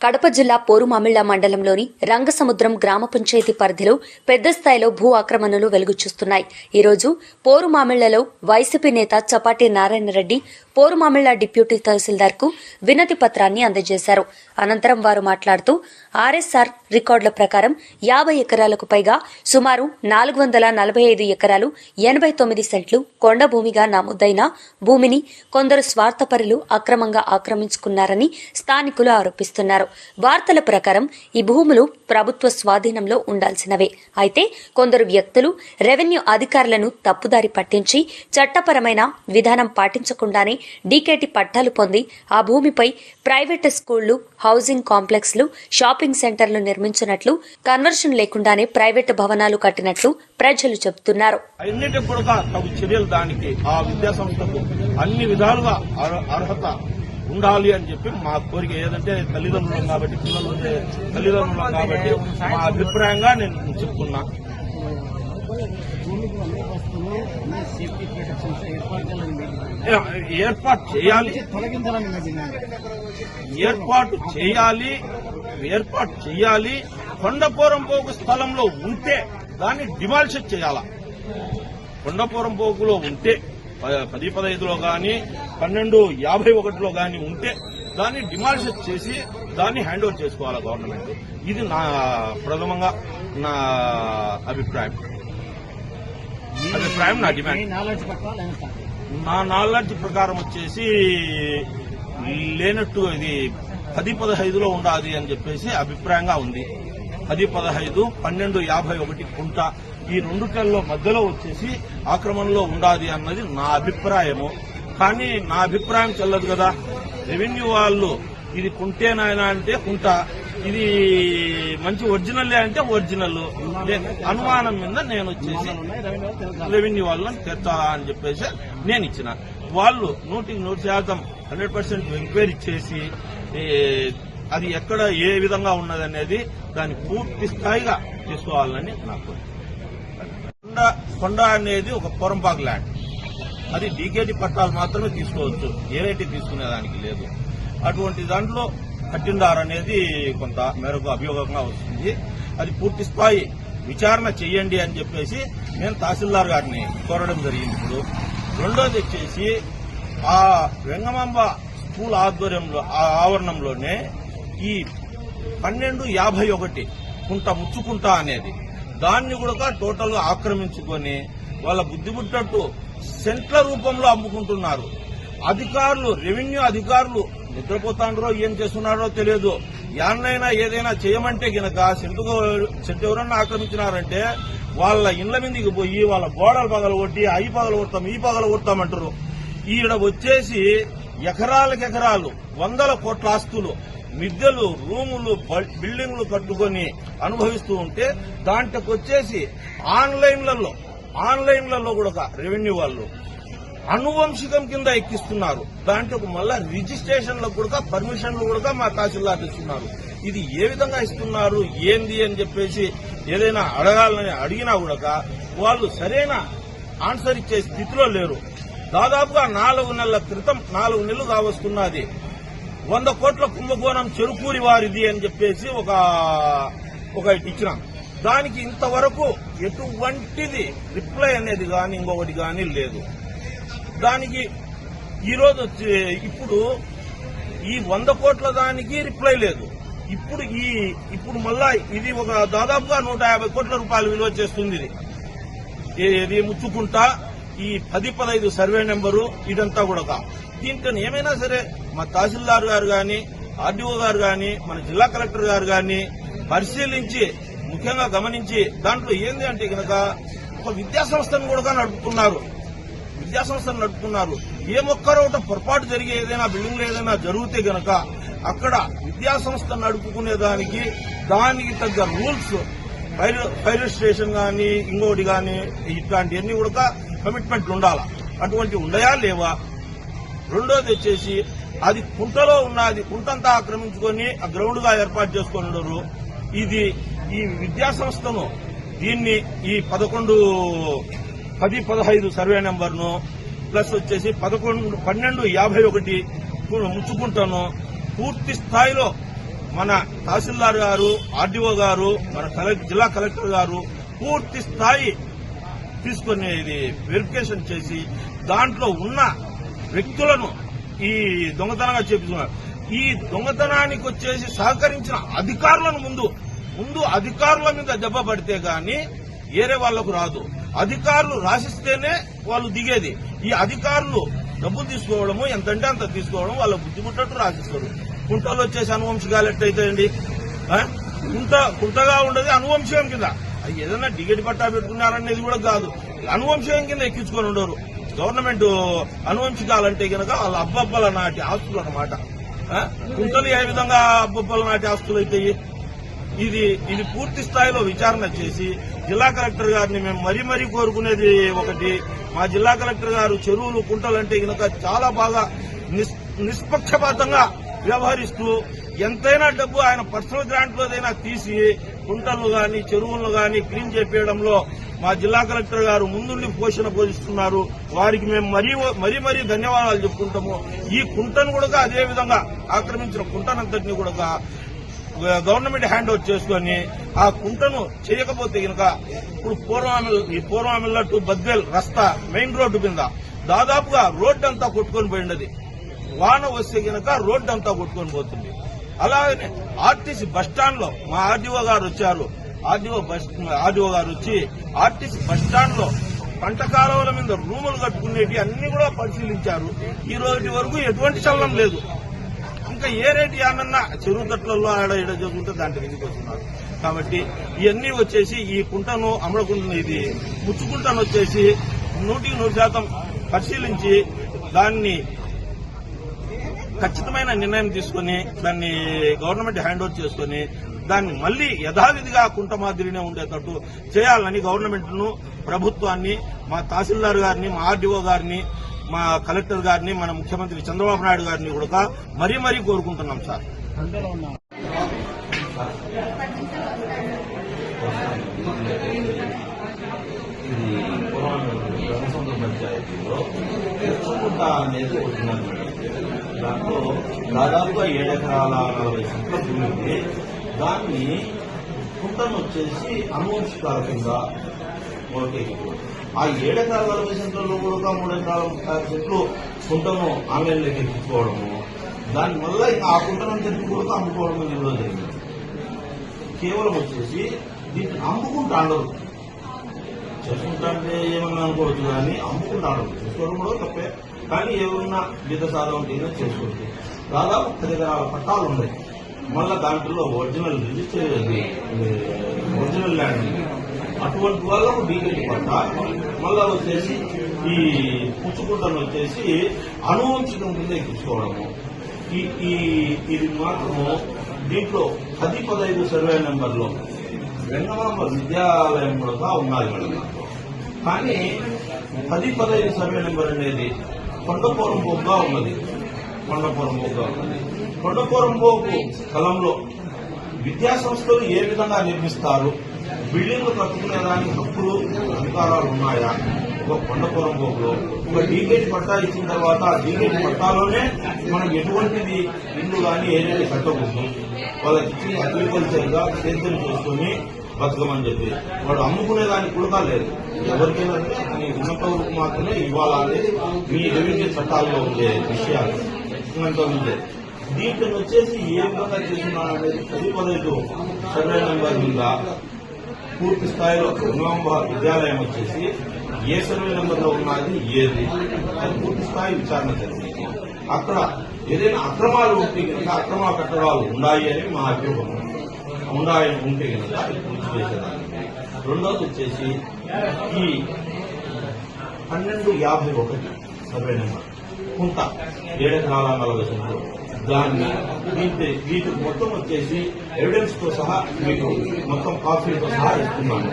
కడప జిల్లా పోరుమామిళ్ళ మండలంలోని రంగసముద్రం గ్రామ పంచాయతీ పరిధిలో పెద్ద స్థాయిలో భూ ఆక్రమణలు వెలుగు చూస్తున్నాయి ఈరోజు పోరుమామిళ్ళలో వైసీపీ నేత చపాటి నారాయణరెడ్డి పోరుమామిళ్ళ డిప్యూటీ తహసీల్దార్కు వినతి పత్రాన్ని అందజేశారు. అనంతరం వారు మాట్లాడుతూ ఆర్ఎస్ఆర్ రికార్డుల ప్రకారం యాభై ఎకరాలకు పైగా సుమారు నాలుగు వందల నలభై ఐదు ఎకరాలు ఎనభై తొమ్మిది సెంట్లు కొండ భూమిగా నమోదైన భూమిని కొందరు స్వార్థపరులు అక్రమంగా ఆక్రమించుకున్నారని స్థానికులు ఆరోపిస్తున్నారు. వార్తల ప్రకారం ఈ భూములు ప్రభుత్వ స్వాధీనంలో ఉండాల్సినవే. అయితే కొందరు వ్యక్తులు రెవెన్యూ అధికారులను తప్పుదారి పట్టించి చట్టపరమైన విధానం పాటించకుండానే డీకేటీ పట్టాలు పొంది ఆ భూమిపై ప్రైవేట్ స్కూళ్ళు హౌసింగ్ కాంప్లెక్స్లు షాపింగ్ సెంటర్లు నిర్మించినట్లు కన్వర్షన్ లేకుండానే ప్రైవేట్ భవనాలు కట్టినట్లు ప్రజలు చెబుతున్నారు. చర్యలు దానికి ఆ విద్యా సంస్థకు అన్ని విధాలుగా అర్హత ఉండాలి అని చెప్పి మా కోరిక. ఏదంటే తల్లిదండ్రులు కాబట్టి పిల్లలు తల్లిదండ్రులు కాబట్టి మా అభిప్రాయంగా నేను చెప్తున్నా. ఏర్పాటు చేయాలి. ఏర్పాటు చేయాలి. ఏర్పాటు చేయాలి. కొండపోరం పోకు స్థలంలో ఉంటే దాన్ని డిమాలిషన్ చేయాలా. కొండపోరం పోకులో ఉంటే పది పదహైదులో కానీ పన్నెండు యాభై ఒకటిలో కానీ ఉంటే దాన్ని డిమాలిషన్ చేసి దాన్ని హ్యాండ్ ఓవర్ చేసుకోవాలి గవర్నమెంట్. ఇది నా ప్రథమంగా నా అభిప్రాయం. అభిప్రాయం నా డిమాండ్ నా నాలెడ్జ్ ప్రకారం వచ్చేసి లేనట్టు ఇది పది పదహైదులో ఉండాలి అని చెప్పేసి అభిప్రాయంగా ఉంది. పది పదహైదు పన్నెండు యాభై ఒకటి కుంట ఈ రెండుటల్లో మధ్యలో వచ్చేసి ఆక్రమణలో ఉండాలి అన్నది నా అభిప్రాయము. కానీ నా అభిప్రాయం చెల్లదు కదా. రెవెన్యూ వాళ్ళు ఇది కుంటేనాయన అంటే కుంట. ఇది మంచి ఒరిజినల్ అంటే ఒరిజినల్. అనుమానం మీద నేను వచ్చేసి రెవెన్యూ వాళ్ళని తెచ్చాలా అని చెప్పేసి నేను ఇచ్చిన వాళ్ళు నూటికి నూరు శాతం హండ్రెడ్ పర్సెంట్ ఎంక్వైరీ చేసి అది ఎక్కడ ఏ విధంగా ఉన్నదనేది దాన్ని పూర్తి స్థాయిగా తీసుకోవాలని నాకు కొండ కొండ అనేది ఒక పొరంపాక్ ల్యాండ్ అది డీకేటీ పట్టాలు మాత్రమే తీసుకోవచ్చు. ఏరైతే తీసుకునేదానికి లేదు. అటువంటి దాంట్లో కట్టిండారు అనేది కొంత మేరకు అభియోగంగా వస్తుంది. అది పూర్తి స్థాయి విచారణ చేయండి అని చెప్పేసి నేను తహసీల్దార్ గారిని కోరడం జరిగింది. ఇప్పుడు రెండోది వచ్చేసి ఆ వెంగమాంబ స్కూల్ ఆధ్వర్యంలో ఆ ఆవరణంలోనే ఈ పన్నెండు యాభై ఒకటి కుంట ముచ్చుకుంట అనేది దాన్ని కూడా టోటల్గా ఆక్రమించుకొని వాళ్ళ బుద్ధిముట్టట్టు సెంట్ల రూపంలో అమ్ముకుంటున్నారు. అధికారులు రెవెన్యూ అధికారులు నిద్రపోతాండ్రో ఏం చేస్తున్నారో తెలియదు. యాన్నైనా ఏదైనా చేయమంటే గనక సెంటు సెంటు ఎవరన్నా ఆక్రమించినారంటే వాళ్ళ ఇండ్ల మీదకి పోయి వాళ్ళ గోడలు పగల కొట్టి అయి పగల కొడతాం ఈ పగల కొడతామంటారు. ఈడ వచ్చేసి ఎకరాలకు ఎకరాలు వందల కోట్ల ఆస్తులు మిద్దెలు రూములు బిల్డింగ్లు కట్టుకొని అనుభవిస్తూ ఉంటే దాంట్లోకి వచ్చేసి ఆన్లైన్లలో ఆన్లైన్లలో కూడా రెవెన్యూ వాళ్ళు అనువంశికం కింద ఎక్కిస్తున్నారు. దాంట్లో మళ్ళా రిజిస్ట్రేషన్లకు కూడా పర్మిషన్లు కూడా మా తహసీల్దార్లు ఇస్తున్నారు. ఇది ఏ విధంగా ఇస్తున్నారు ఏంది అని చెప్పేసి ఏదైనా అడగాలని అడిగినా కూడా వాళ్ళు సరైన ఆన్సర్ ఇచ్చే స్థితిలో లేరు. దాదాపుగా నాలుగు నెలల క్రితం నాలుగు నెలలు కావస్తున్నది. వంద కోట్ల కుంభకోణం చెరుకూరి వారిది అని చెప్పేసి ఒక ఒక ఇచ్చినాం. దానికి ఇంతవరకు ఎటువంటిది రిప్లై అనేది కానీ ఇంకొకటి కానీ లేదు. దానికి ఈరోజు ఇప్పుడు ఈ వంద కోట్ల దానికి రిప్లై లేదు. ఇప్పుడు ఈ ఇప్పుడు మళ్ళా ఇది ఒక దాదాపుగా నూట యాభై కోట్ల రూపాయలు విలువ చేస్తుంది ఇది. ఇది ముచ్చుకుంటా ఈ పది పదహైదు సర్వే నెంబరు ఇదంతా కూడా దీంట్లో ఏమైనా సరే మా తహసీల్దార్ గారు గాని ఆర్డీఓ గారు గాని మన జిల్లా కలెక్టర్ గారు గాని పరిశీలించి ముఖ్యంగా గమనించి దాంట్లో ఏంది అంటే కనుక ఒక విద్యా సంస్థను కూడా నడుపుతున్నారు. విద్యా సంస్థను నడుపుతున్నారు. ఏ ఒక్కరోట పొరపాటు జరిగే ఏదైనా బిల్డింగ్లు ఏదైనా జరిగితే గనక అక్కడ విద్యా సంస్థ నడుపుకునే దానికి దానికి తగ్గ రూల్స్ ఫైర్ ఫైర్ స్టేషన్ కానీ ఇంకోటి కానీ ఇట్లాంటివన్నీ కూడా కమిట్మెంట్లు ఉండాలా? అటువంటి ఉండయా లేవా? రెండోది వచ్చేసి అది కుంటలో ఉన్నది కుంటంతా ఆక్రమించుకొని ఆ గ్రౌండ్గా ఏర్పాటు చేసుకొని ఉండరు. ఇది ఈ విద్యా సంస్థను దీన్ని ఈ పదకొండు పది పదహైదు సర్వే నెంబర్ను ప్లస్ వచ్చేసి పదకొండు పన్నెండు యాభై ఒకటి ముచ్చుకుంటాను పూర్తి స్థాయిలో మన తహసీల్దార్ గారు ఆర్డీఓ గారు మన జిల్లా కలెక్టర్ గారు పూర్తి స్థాయి తీసుకునేది ఇది వెరిఫికేషన్ చేసి దాంట్లో ఉన్న వ్యక్తులను ఈ దొంగతనంగా చేపించుకున్నారు ఈ దొంగతనానికి వచ్చేసి సహకరించిన అధికారులను ముందు ముందు అధికారుల మీద దెబ్బ పడితే గాని ఏరే వాళ్ళకు రాదు. అధికారులు రాసిస్తేనే వాళ్ళు దిగేది. ఈ అధికారులు డబ్బులు తీసుకోవడము ఎంతంటే అంత తీసుకోవడం వాళ్ళ బుద్ధి పుట్టట్టు రాసిస్తారు. కుంటలో వచ్చేసి అనువంశికాలు ఎట్టయితాయండి కుంట కుంటగా ఉండదు అనువంశం కింద. అది ఏదైనా టికెట్ పట్టా పెట్టుకున్నారనేది కూడా కాదు. అనువంశం కింద ఎక్కించుకొని ఉండరు. గవర్నమెంట్ అనువంశికాలంటే గనక వాళ్ళ అబ్బబ్బల నాటి ఆస్తులు అన్నమాట. కుంటలు ఏ విధంగా అబ్బబ్బల నాటి ఆస్తులు అవుతాయి ఇది ఇది పూర్తి స్థాయిలో విచారణ చేసి జిల్లా కలెక్టర్ గారిని మేము మరీ మరీ కోరుకునేది ఒకటి. మా జిల్లా కలెక్టర్ గారు చెరువులు కుంటలంటే గనక చాలా బాగా నిస్- నిష్పక్షపాతంగా వ్యవహరిస్తూ ఎంతైనా డబ్బు ఆయన పర్సనల్ గ్రాంట్లోదైనా తీసి కుంటలు గాని చెరువులను గాని క్లీన్ చేపేయడంలో మా జిల్లా కలెక్టర్ గారు ముందుండి పోషణ పోషిస్తున్నారు. వారికి మేము మరీ మరీ మరీ ధన్యవాదాలు చెప్పుకుంటాము. ఈ కుంటను కూడా అదే విధంగా ఆక్రమించిన కుంటనంతటిని కూడా గవర్నమెంట్ హ్యాండ్ ఓవర్ చేసుకొని ఆ కుంటను చేయకపోతే గనక ఇప్పుడు పూర్వామిల్ ఈ పూర్వామిల్ల టు బద్వేల్ రస్తా మెయిన్ రోడ్డు కింద దాదాపుగా రోడ్డు అంతా కొట్టుకొని పోయినది వాన వస్తే గనక రోడ్డు అంతా కొట్టుకొని పోతుంది. అలాగనే ఆర్టీసీ బస్లో మా ఆర్డీఓ గారు వచ్చారు. ఆర్డీఓ బస్ ఆర్డీఓ గారు వచ్చి ఆర్టీసీ బస్లో పంట కాలువల మీద రూములు కట్టుకునేవి అన్ని కూడా పరిశీలించారు. ఈ రోజు వరకు ఎటువంటి చలనం లేదు. ఇంకా ఏ రేటు యానన్నా చెరువు తట్లలో ఆడ ఇడ జరుగుతుంటే దాంట్లో ఎందుకు వస్తున్నారు. కాబట్టి ఇవన్నీ వచ్చేసి ఈ కుంటను అమరకుంటను ఇది ముచ్చుకుంటను వచ్చేసి నూటికి నూరు శాతం పరిశీలించి దాన్ని ఖచ్చితమైన నిర్ణయం తీసుకుని దాన్ని గవర్నమెంట్ హ్యాండ్ ఓవర్ చేసుకుని దాన్ని మళ్ళీ యథావిధిగా కుంట మాదిరినే ఉండేటట్టు చేయాలని గవర్నమెంట్ను ప్రభుత్వాన్ని మా తహసీల్దార్ గారిని మా ఆర్డీఓ గారిని మా కలెక్టర్ గారిని మన ముఖ్యమంత్రి చంద్రబాబు నాయుడు గారిని కూడా మరీ మరీ కోరుకుంటున్నాం సార్. ఇది రణసముద్ర పంచాయతీలో తెచ్చుకుంట అనేది వచ్చిందన్నమాట దాంట్లో దాదాపుగా ఏడెకరాల నలభై సెంట్ల భూమి ఉంది దాన్ని కుంటను వచ్చేసి అనువంశకారకంగా ఓకే ఆ ఏడెకరాల నలభై సెంట్లలో కూడా మూడు ఎకరాల ముప్పై సెంట్లు కుంటను ఆన్లైన్లోకి ఎక్కించుకోవడము దానివల్ల ఇంకా ఆ కుంటను చెప్పి కూడా అమ్ముకోవడం ఇందులో జరిగింది. కేవలం వచ్చేసి దీన్ని అమ్ముకుంటూ అందరూ చేసుకుంటాంటే ఏమన్నా అనుకోవచ్చు కానీ అమ్ముకుంటూ అమ్ముకుంటాడు చేసుకోవడం కూడా తప్పే. కానీ ఏమన్నా గీత సాధం ఉంటే చేసుకోవచ్చు. దాదాపు పది పట్టాలు ఉన్నాయి. మళ్ళా దాంట్లో ఒరిజినల్ రిజిస్టర్ ఒరిజినల్ ల్యాండ్. అటువంటి వాళ్ళకు డీకెట్ పట్టా. మళ్ళా వచ్చేసి ఈ పుచ్చుకుంటను వచ్చేసి అనువంచడం కింద ఎక్కించుకోవడము. ఈ ఈ ఇది మాత్రము దీంట్లో పది పదహైదు సర్వే నెంబర్లో. వెంగమాంబ విద్యాలయం కూడా ఉన్నది మేడం కానీ పది పదహైదు సర్వే నెంబర్ అనేది కొండపురం పోగుగా ఉన్నది. కొండపురం పోగుగా ఉన్నది. కొండపురం పోగు స్థలంలో విద్యా సంస్థలు ఏ విధంగా నిర్మిస్తారు? బిల్డింగ్లు కట్టుకునేదానికి హక్కులు అధికారాలు ఉన్నాయా? కొండపురం గోపులో ఒక డీగేట్ పట్టా ఇచ్చిన తర్వాత ఆ డీగేట్ పట్టాలోనే మనం ఎటువంటిది ఇల్లు కానీ ఏదైనా కట్టకూడదు వాళ్ళకి ఇచ్చి అగ్రికల్చర్గా సేద్యం చేసుకుని బతకమని చెప్పి. వాడు అమ్ముకునే దానికి కూడా లేదు. ఎవరికైనా ఉన్నత వరకు మాత్రమే ఇవ్వాలనేది మీ రెవెన్యూ చట్టాల్లో ఉండే విషయాలు. ఉన్నంత ఉండే. దీంట్లో వచ్చేసి ఏ విధంగా చేస్తున్నారనేది పది పదహైదు సర్వే నెంబర్ ఉందా? పూర్తి స్థాయిలో గంగాంబ విద్యాలయం వచ్చేసి ఏ సర్వే నెంబర్లో ఉన్నది ఏది? అది పూర్తి స్థాయి విచారణ జరిగింది. అక్కడ ఏదైనా అక్రమాలు ఉంటే కనుక అక్రమ కట్టడాలు ఉన్నాయి అని మా అభిప్రాయం ఉన్నాయని ఉంటే కనుక అది పూర్తి చేసేదానికి రెండోది వచ్చేసి ఈ పన్నెండు యాభై ఒకటి సర్వే నెంబర్. కుంట ఏడెకరాల నలభై సెంట్లు. దాన్ని దీంతో వీటికి మొత్తం వచ్చేసి ఎవిడెన్స్తో సహా మీకు మొత్తం కాపీలతో సహా ఇస్తున్నాను.